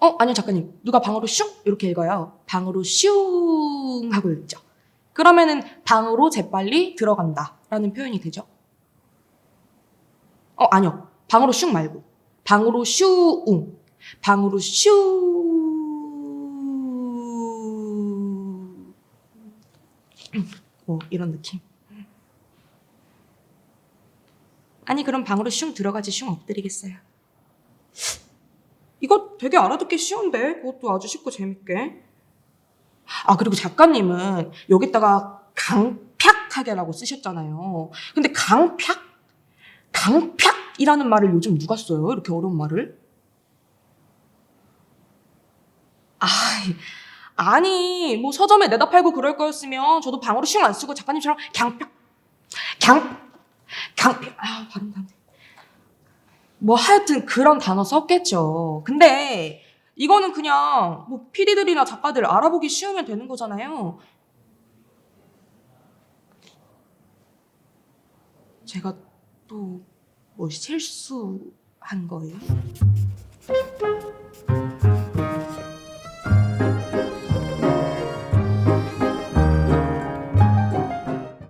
어, 아니요, 작가님. 누가 방으로 슝? 이렇게 읽어요. 방으로 슝 하고 읽죠. 그러면은 방으로 재빨리 들어간다. 라는 표현이 되죠. 어, 아니요. 방으로 슝 말고. 방으로 슈웅. 방으로 슈. 뭐, 이런 느낌. 아니, 그럼 방으로 슝 들어가지 슝 엎드리겠어요. 이거 되게 알아듣기 쉬운데? 그것도 아주 쉽고 재밌게. 아, 그리고 작가님은 여기다가 강팍하게라고 쓰셨잖아요. 근데 강팍? 강팍이라는 말을 요즘 누가 써요? 이렇게 어려운 말을? 아이, 아니, 뭐 서점에 내다 팔고 그럴 거였으면 저도 방으로 슝 안 쓰고 작가님처럼 강팍, 강, 강팍, 아, 발음도 안 돼. 뭐 하여튼 그런 단어 썼겠죠. 근데 이거는 그냥 뭐 PD들이나 작가들 알아보기 쉬우면 되는 거잖아요. 제가 또 뭐 실수한 거예요?